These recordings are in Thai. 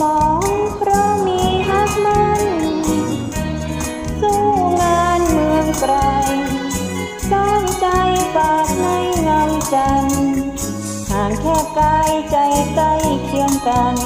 มองเพราะมีฮักมัน สู้งานเมืองไกล สร้างใจฝากในงานจันห่างแค่กายใจใกล้เคียงกัน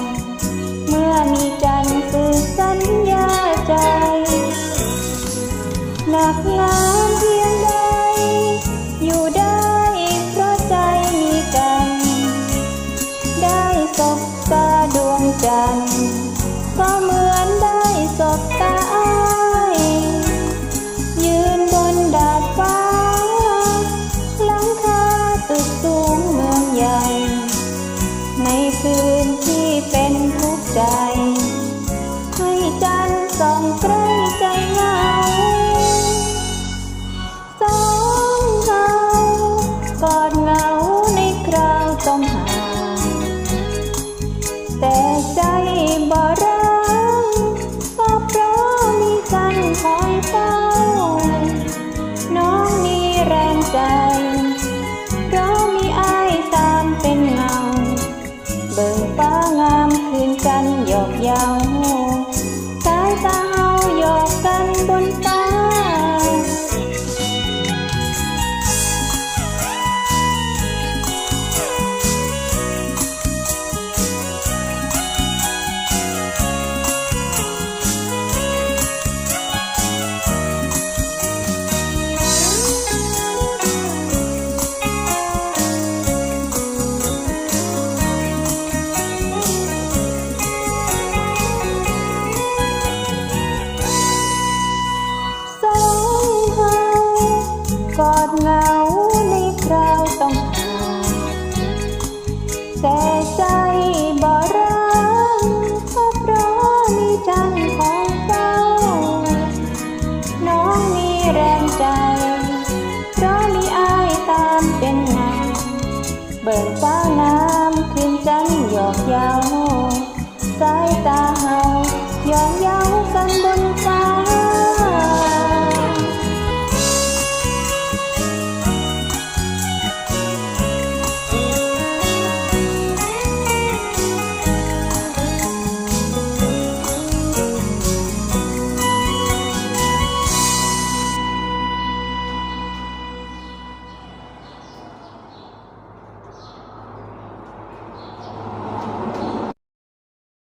融化